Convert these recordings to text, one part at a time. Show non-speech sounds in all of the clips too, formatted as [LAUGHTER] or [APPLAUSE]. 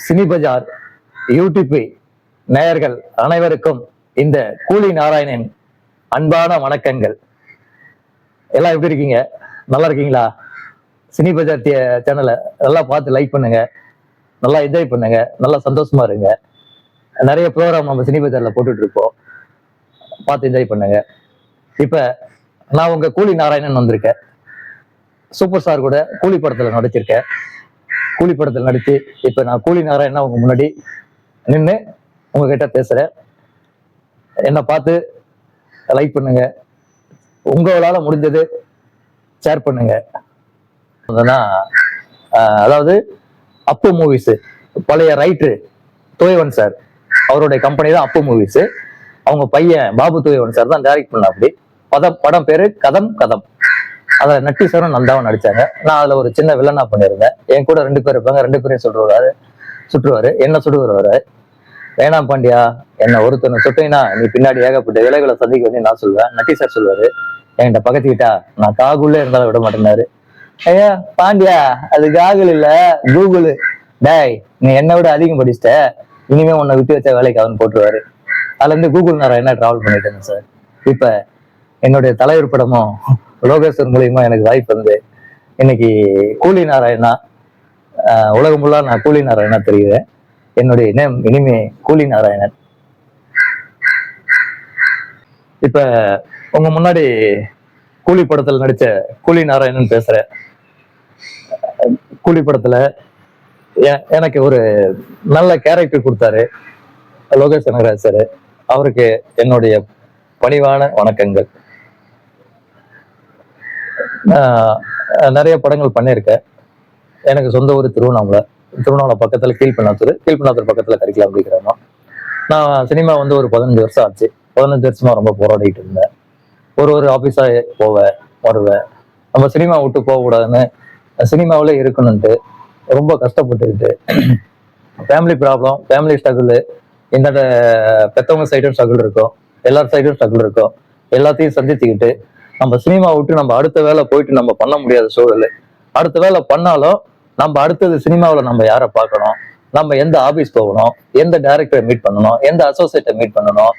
Cine பஜார் YouTube நேயர்கள் அனைவருக்கும் இந்த கூலி நாராயணன் அன்பான வணக்கங்கள். எல்லாம் எப்படி இருக்கீங்க? நல்லா இருக்கீங்களா? சினி பஜார் சேனலை நல்லா பார்த்து லைக் பண்ணுங்க. நல்லா என்ஜாய் பண்ணுங்க. நல்லா சந்தோஷமா இருங்க. நிறைய ப்ரோக்ராம் நம்ம சினி பஜாரில் போட்டுட்டு இருப்போம் பார்த்து என்ஜாய் பண்ணுங்க. இப்போ நான் உங்க கூலி நாராயணன் வந்திருக்கேன். சூப்பர் ஸ்டார் கூட கூலி படத்தில் நடிச்சிருக்கேன். கூலி படத்தில் நடிச்சு இப்ப நான் கூலி நாராயணா உங்க முன்னாடி நின்று உங்ககிட்ட பேசுறேன். என்னை பார்த்து லைக் பண்ணுங்க. உங்களால முடிஞ்சது ஷேர் பண்ணுங்க. அதாவது அப்பு மூவிஸ் பழைய ரைட்ரு துயவன் சார் அவருடைய கம்பெனி தான் அப்பு மூவிஸ் அவங்க பையன் பாபு துயவன் சார் தான் டைரக்ட் பண்ண அப்படி பதம் படம் பேரு கதம் கதம். அதுல நட்டி சாரும் நந்தாவும் நடிச்சாங்க. நான் அதுல ஒரு சின்ன வில்லனா பண்ணியிருந்தேன். என் கூட ரெண்டு பேர் இருப்பாங்க. ரெண்டு பேரையும் சுட்டுருவாரு. சுற்றுவாரு என்ன சுடுவாரு வேணாம் பாண்டியா என்ன ஒருத்தனை சுட்டீங்கன்னா நீ பின்னாடி ஏகப்பட்ட விலைகளை சந்திக்க வேண்டிய நான் சொல்லுவேன் நட்டி சார் சொல்லுவாரு என்கிட்ட பக்கத்துக்கிட்டா நான் காகுள்ளே இருந்தாலும் விட மாட்டேனாரு ஐயா பாண்டியா அது காகுல் இல்ல கூகுள். டேய் நீ என்னை விட அதிகம் படிச்சிட்ட. இனிமே உன்னை விட்டு வச்ச வேலைக்கு அவன் போட்டுருவாரு. அதுல இருந்து கூகுள் நேரம் என்ன டிராவல் பண்ணிட்டு இருந்தேன் சார் இப்ப என்னுடைய தலைவர் படமும் லோகேஸ்வர் மூலியமா எனக்கு வாய்ப்பு வந்து இன்னைக்கு கூலி நாராயணா உலகம் ஃபுல்லா நான் கூலி நாராயணா தெரிகிறேன் என்னுடைய நேம் இனிமே கூலி நாராயணன். இப்ப உங்க முன்னாடி கூலி படத்துல நடிச்ச கூலி நாராயணன் பேசுறேன். கூலி படத்துல எனக்கு ஒரு நல்ல கேரக்டர் கொடுத்தாரு. லோகேஷ் கனகராஜ் சார். அவருக்கு என்னுடைய பணிவான வணக்கங்கள். நிறைய படங்கள் பண்ணியிருக்கேன். எனக்கு சொந்த ஊர் திருவண்ணாமலை. திருவண்ணாமலை பக்கத்தில் கீழ்பண்ணாத்தூர் கீழ்பண்ணாத்தூர் பக்கத்தில் கறிக்கலாம் அப்படிங்கிறோம் நான் சினிமா வந்து ஒரு பதினஞ்சு வருஷம் ஆச்சு. பதினஞ்சு வருஷமா ரொம்ப போராடிட்டு இருந்தேன். ஒரு ஒரு ஆஃபீஸாக போவேன் வருவேன். நம்ம சினிமா விட்டு போகக்கூடாதுன்னு சினிமாவில் சினிமாவிலே ரொம்ப கஷ்டப்பட்டுக்கிட்டு ஃபேமிலி ப்ராப்ளம் ஃபேமிலி ஸ்ட்ரகிள் இந்த பெத்தவங்க சைடும் ஸ்ட்ரகிள் இருக்கும். எல்லார் சைடும் ஸ்ட்ரகிள் இருக்கும். எல்லாத்தையும் சந்திச்சுக்கிட்டு நம்ம சினிமா விட்டு நம்ம அடுத்த வேலை போயிட்டு நம்ம பண்ண முடியாத சூழல். அடுத்த வேலை பண்ணாலும் நம்ம அடுத்தது சினிமாவில் நம்ம யாரை பார்க்கணும்? நம்ம எந்த ஆபீஸ் போகணும்? எந்த டைரக்டரை மீட் பண்ணணும்? எந்த அசோசியேட்டை மீட் பண்ணணும்?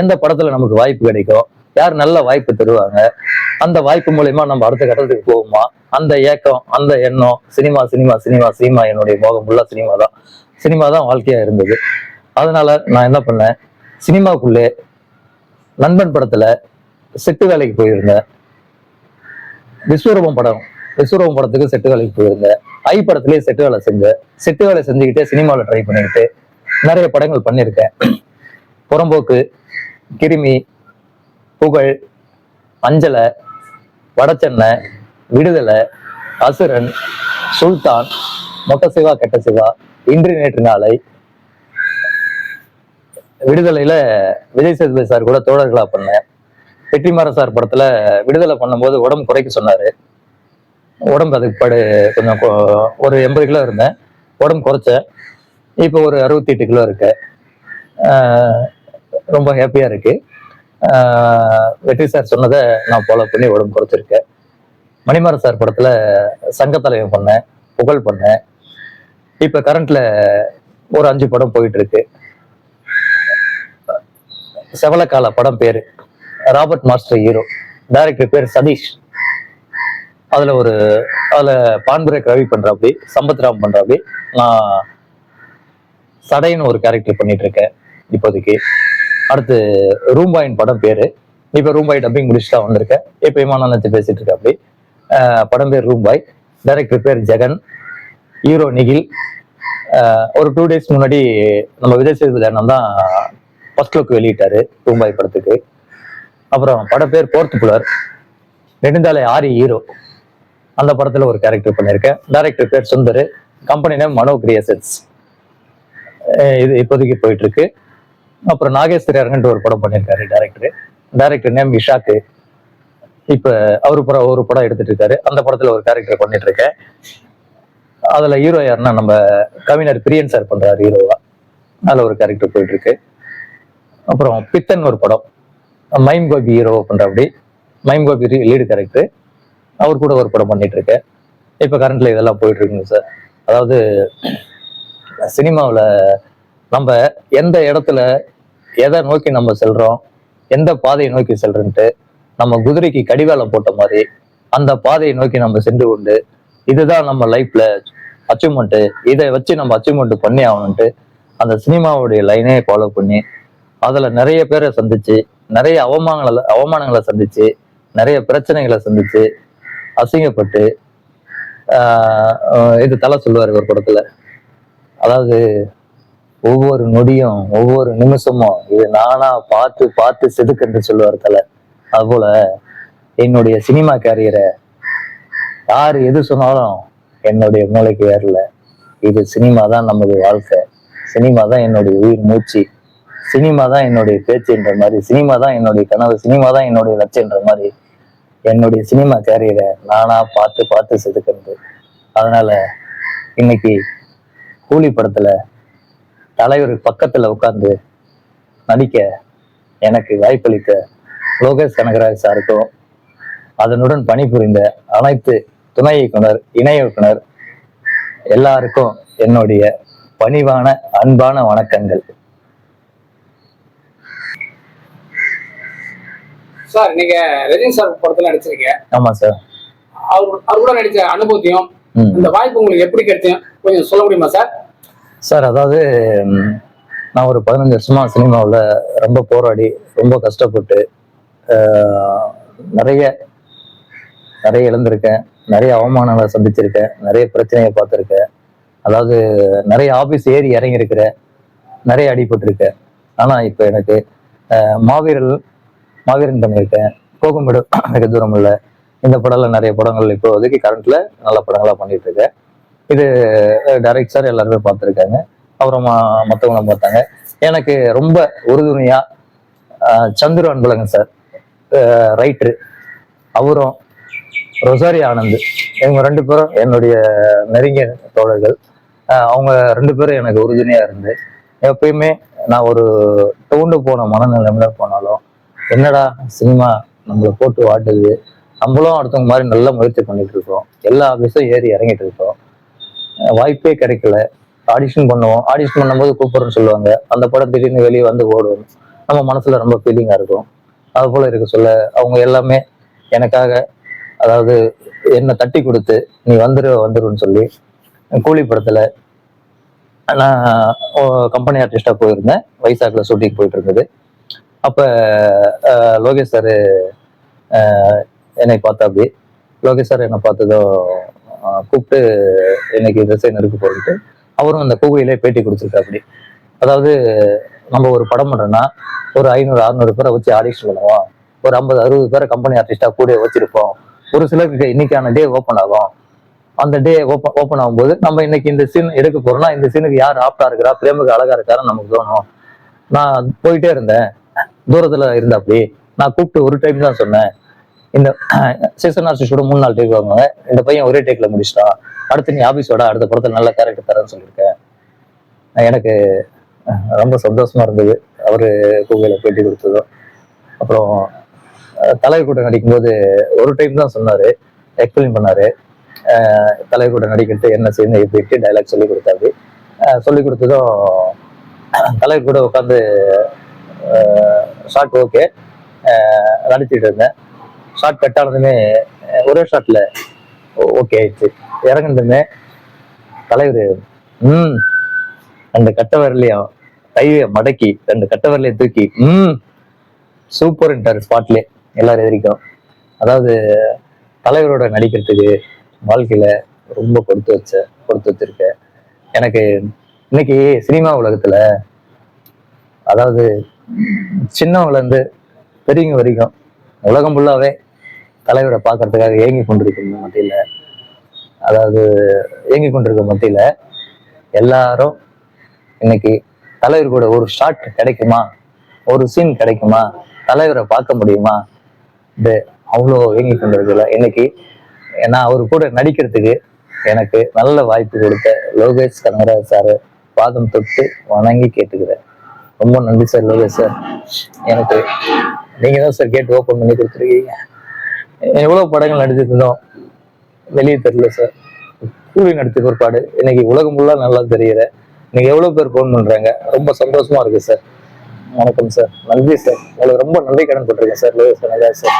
எந்த படத்துல நமக்கு வாய்ப்பு கிடைக்கும்? யார் நல்ல வாய்ப்பு தருவாங்க? அந்த வாய்ப்பு மூலயமா நம்ம அடுத்த கட்டத்துக்கு போகுமா? அந்த ஏக்கம் அந்த எண்ணம் சினிமா சினிமா சினிமா சினிமா என்னுடைய மோகம் ஃபுல்லா சினிமா தான். சினிமா தான் வாழ்க்கையா இருந்தது. அதனால நான் என்ன பண்ணேன்? சினிமாக்குள்ளே நண்பன் படத்துல செட்டு வேலைக்கு போயிருந்தேன். விஸ்வரூபம் படம். விஸ்வரூபம் படத்துக்கு செட்டு வேலைக்கு போயிருந்தேன். ஐ படத்துலேயே செட்டு வேலை செஞ்சேன். செட்டு வேலை செஞ்சுக்கிட்டே சினிமாவில் ட்ரை பண்ணிக்கிட்டு நிறைய படங்கள் பண்ணியிருக்கேன். புறம்போக்கு கிருமி புகழ் அஞ்சலை வடச்சென்னை விடுதலை அசுரன் சுல்தான் மொட்ட சிவா கெட்ட சிவா இன்று நேற்று நாளை. விடுதலையில விஜய் சேதுபதி சார் கூட தோழர்களா பண்ணேன். வெற்றிமாறன் சார் படத்துல விடுதலை பண்ணும்போது உடம்பு குறைக்க சொன்னாரு. உடம்பு அதுக்கு படு கொஞ்சம் கொ- ஒரு எண்பது கிலோ இருந்தேன். உடம்பு குறைச்சேன். இப்போ ஒரு அறுபத்தி எட்டு கிலோ இருக்கு. ரொம்ப ஹாப்பியா இருக்கு. வெற்றி சார் சொன்னதை நான் ஃபாலோ பண்ணி உடம்பு குறைச்சிருக்கேன். மணிமார சார் படத்துல சங்கத்தலைவன் பண்ணேன் புகழ் பண்ணேன். இப்போ கரண்ட்ல ஒரு அஞ்சு படம் போயிட்டு இருக்கு. செவலக்கால படம் பேரு. ராபர்ட் மாஸ்டர் ஹீரோ டைரக்டர் பேர் சதீஷ். அதுல ஒரு அதுல பான்புரேக் ரவி பண்றாப்படி சம்பத் ராம் பண்றாப்படி நான் சடைன்னு ஒரு கேரக்டர் பண்ணிட்டு இருக்கேன் இப்போதைக்கு. அடுத்து ரூம்பாயின் படம் பேரு. இப்ப ரூம்பாய் டப்பிங் முடிச்சுட்டா வந்திருக்கேன். இப்ப இமானந்த் பேசிட்டு இருக்கேன் அப்படி படம் பேர் ரூம்பாய். டைரக்டர் பேர் ஜெகன். ஹீரோ நிகில். ஒரு டூ டேஸ் முன்னாடி நம்ம விஜய் சேதுபதி அண்ணன் தான் ஃபர்ஸ்ட் லுக் வெளியிட்டாரு ரூம்பாய் படத்துக்கு. அப்புறம் பட பேர் போர்த்து புலர் நெடுந்தாலை ஆரி ஹீரோ. அந்த படத்துல ஒரு கேரக்டர் பண்ணியிருக்கேன். டைரக்டர் பேர் Sundar company name Mano creations. இது இப்போதைக்கு போயிட்டு இருக்கு அப்புறம் நாகேஸ்வரி அரங்கன்ட்டு ஒரு படம் பண்ணியிருக்காரு டேரக்டர் டேரக்டர் நேம் விஷாக்கு இப்போ அவரு படம் ஒரு படம் எடுத்துட்டு இருக்காரு. அந்த படத்துல ஒரு கேரக்டர் பண்ணிட்டு இருக்கேன் அதுல ஹீரோ யாருன்னா நம்ம கவிஞர் பிரியன் சார் பண்றாரு ஹீரோவா அதுல ஒரு கேரக்டர் போயிட்டு இருக்கு அப்புறம் பித்தன் ஒரு படம். மைம் கோபி ஹீரோ பண்ணுறபடி மைம் கோபி லீடு கேரக்டர் அவர் கூட ஒரு படம் பண்ணிட்டு இருக்கேன் இப்ப கரண்ட்ல இதெல்லாம் போயிட்டு இருக்குங்க சார் அதாவது சினிமாவில் நம்ம எந்த இடத்துல எதை நோக்கி நம்ம செல்றோம் எந்த பாதையை நோக்கி செல்றன்ட்டு நம்ம குதிரைக்கு கடிவாளம் போட்ட மாதிரி அந்த பாதையை நோக்கி நம்ம சென்று கொண்டு இதுதான் நம்ம லைஃப்ல அச்சீவ்மெண்ட்டு இதை வச்சு நம்ம அச்சீவ்மெண்ட் பண்ணி ஆகணும்ட்டு அந்த சினிமாவுடைய லைனே ஃபாலோ பண்ணி அதில் நிறைய பேரை சந்திச்சு நிறைய அவமானங்களை அவமானங்களை சந்திச்சு நிறைய பிரச்சனைகளை சந்திச்சு அசிங்கப்பட்டு இது தலை சொல்லுவார் ஒரு படத்துல. அதாவது ஒவ்வொரு நொடியும் ஒவ்வொரு நிமிஷமும் இது நானா பார்த்து பார்த்து செதுக்குன்னு சொல்லுவார் தலை. அதுபோல என்னுடைய சினிமா கேரியரை யார் எது சொன்னாலும் என்னுடைய மூளைக்கு ஏறல. இது சினிமா தான் நமது வாழ்க்கை. சினிமா தான் என்னுடைய உயிர் மூச்சு. சினிமா தான் என்னுடைய பேச்சுன்ற மாதிரி சினிமா தான் என்னுடைய கனவு சினிமா தான் என்னுடைய லட்சியன்ற மாதிரி என்னுடைய சினிமா கேரியரை நானா பார்த்து பார்த்து செதுக்கிறது. அதனால இன்னைக்கு கூலி படத்துல தலைவர் பக்கத்துல உட்கார்ந்து நடிக்க எனக்கு வாய்ப்பளித்த லோகேஷ் கனகராஜ் சாருக்கும் அதனுடன் பணிபுரிந்த அனைத்து துணை இயக்குனர் இணை இயக்குனர் எல்லாருக்கும் என்னுடைய பணிவான அன்பான வணக்கங்கள். சார் நீங்க ரஜினி சார் படத்துல நடிச்சிருக்கீங்க. ஆமா சார். அவர் அவர் கூட நடிச்ச அனுபவத்தையும். இந்த வாய்ப்பு உங்களுக்கு எப்படி கிடைச்சும் கொஞ்சம் சொல்ல முடியுமா சார்? சார் அதாவது நான் ஒரு பதினஞ்சு வருஷமா சினிமாவில் ரொம்ப போராடி ரொம்ப கஷ்டப்பட்டு நிறைய நிறைய இழந்திருக்கேன். நிறைய அவமானங்களை சந்திச்சிருக்கேன். நிறைய பிரச்சனையை பார்த்துருக்கேன். அதாவது நிறைய ஆபீஸ் ஏறி இறங்கியிருக்கிறேன். நிறைய அடிபட்டிருக்கேன். ஆனால் இப்போ எனக்கு ஆஹ், மாவீரல் மாவீரன் பண்ணியிருக்கேன். கோகும்படு [CLEARS THROAT] மிக தூரம் இல்லை இந்த படம்ல நிறைய படங்கள் இப்போதைக்கு கரண்ட்ல நல்ல படங்களா பண்ணிட்டு இருக்கேன் இது டைரக்ட் சார் எல்லாருமே பார்த்துருக்காங்க. அப்புறமா மற்றவங்களும் பார்த்தாங்க. எனக்கு ரொம்ப உறுதுணையா சந்துரு அன்பழகன் சார் ரைட்ரு அவரும் ரொசாரி ஆனந்த். இவங்க ரெண்டு பேரும் என்னுடைய நெருங்கிய தோழர்கள். அவங்க ரெண்டு பேரும் எனக்கு உறுதுணையா இருந்து எப்பயுமே நான் ஒரு தூண்டு போன மனநிலைமையில போனாலும் என்னடா சினிமா நம்மளை போட்டு வாட்டுது நம்மளும் அடுத்தவங்க மாதிரி நல்ல முயற்சி பண்ணிட்டு இருக்கோம். எல்லா ஆஃபீஸும் ஏறி இறங்கிட்டு இருக்கோம். வாய்ப்பே கிடைக்கல. ஆடிஷன் பண்ணுவோம். ஆடிஷன் பண்ணும்போது கூப்பிட்றேன்னு சொல்லுவாங்க. அந்த படம் திடீர்னு வெளியே வந்து ஓடும். நம்ம மனசுல ரொம்ப ஃபீலிங்காக இருக்கும். அது போல இருக்க சொல்ல அவங்க எல்லாமே எனக்காக அதாவது என்னை தட்டி கொடுத்து நீ வந்துரு வந்துருன்னு சொல்லி கூலி படத்துல நான் கம்பெனி ஆர்டிஸ்டா போயிருந்தேன். வைசாக்ல ஷூட்டிங் போயிட்டு இருந்தது. அப்ப லோகேஷ் சார் என்னை பார்த்தாப்படி லோகேஷ் சார் என்னை பார்த்ததும் கூப்பிட்டு இன்னைக்கு டிசைன் இருக்கு போயிட்டு அவரும் அந்த கூகுளிலே பேட்டி கொடுத்துருக்காப்படி அதாவது நம்ம ஒரு படம் பண்ணுறோன்னா ஒரு ஐநூறு அறுநூறு பேரை வச்சு ஆடிஷன் பண்ணுவோம். ஒரு ஐம்பது அறுபது பேரை கம்பெனி ஆர்டிஸ்டாக கூட வச்சிருப்போம். ஒரு சிலருக்கு இன்னைக்கான டே ஓப்பன் ஆகும். அந்த டே ஓப்பன் ஓப்பன் ஆகும்போது நம்ம இன்னைக்கு இந்த சீன் எடுக்க போறோம்னா இந்த சீனுக்கு யார் ஆப்டா இருக்கிறா பிரேமுக்கு அழகா இருக்காருன்னு நமக்கு தோணும். நான் போயிட்டே இருந்தேன். தூரத்துல இருந்தாப்படி நான் கூப்பிட்டு ஒரு டைம் தான் சொன்னேன். இந்த [CLEARS THROAT] சீசன் ஆர்டிஸ்டோட மூணு நாள் டேக் வாங்குவாங்க இந்த பையன் ஒரே டேக்ல முடிச்சிட்டான். அடுத்து நீ ஆபீஸோட அடுத்த படத்துல நல்ல கேரக்டர் தரேன்னு சொல்லியிருக்கேன். எனக்கு ரொம்ப சந்தோஷமா இருந்தது. அவரு கூகுளில பேட்டி கொடுத்ததும். அப்புறம் அஹ், தலைவர் கூட நடிக்கும்போது ஒரு டைம் தான் சொன்னாரு. எக்ஸ்பிளைன் பண்ணாரு. அஹ், தலைவர் கூட என்ன செய்யணும் எப்படி டைலாக் சொல்லி கொடுத்தாரு. சொல்லி கொடுத்ததும் தலைவர் கூட உட்காந்து ஷார்ட் ஓகே நடிச்சிட்டு இருந்தேன். ஷார்ட் கட் ஆனதுமே ஒரே ஷார்ட்ல ஓகே ஆயிடுச்சு. இறங்குனதுமே தலைவர் ம். ரெண்டு கட்ட வரலையும் கையை மடக்கி ரெண்டு கட்ட வரலையும் தூக்கி ம். சூப்பர்ன்ட்டார் ஸ்பாட்லே எல்லாரும் எதிரிக்கும். அதாவது தலைவரோட நடிக்கிறதுக்கு வாழ்க்கையில ரொம்ப கொடுத்து வச்ச கொடுத்து வச்சிருக்க. எனக்கு இன்னைக்கு சினிமா உலகத்துல அதாவது சின்னவங்கல இருந்து பெரியவங்க வரைக்கும் உலகம் ஃபுல்லாவே தலைவரை பார்க்கறதுக்காக ஏங்கி கொண்டிருக்கிற மத்தியில அதாவது ஏங்கி கொண்டிருக்க மத்தியில எல்லாரும் இன்னைக்கு தலைவர் கூட ஒரு ஷாட் கிடைக்குமா? ஒரு சீன் கிடைக்குமா? தலைவரை பார்க்க முடியுமா? இது அவ்வளோ ஏங்கி கொண்டிருக்கல. இன்னைக்கு நான் அவர் கூட நடிக்கிறதுக்கு எனக்கு நல்ல வாய்ப்பு கொடுத்த லோகேஷ் கனகராஜ் சார் பாதம் தொட்டு வணங்கி கேட்டுக்கிறேன். ரொம்ப நன்றி சார் லோகேஷ் சார். எனக்கு நீங்க தான் சார் கேட் ஓப்பன் பண்ணி கொடுத்துருக்கீங்க. எவ்வளவு படங்கள் நடிச்சிருந்தோம் வெளியே தெரியல சார். கூலி நடிச்ச பிற்பாடு இன்னைக்கு உலகம் ஃபுல்லாக நல்லா தெரியுற. நீங்கள் எவ்வளோ பேர் ஃபோன் பண்ணுறாங்க ரொம்ப சந்தோஷமா இருக்கு சார். வணக்கம் சார். நன்றி சார். உங்களுக்கு ரொம்ப நன்றி கடன் பட்டிருக்கேன் சார் லோகேஷ் சார்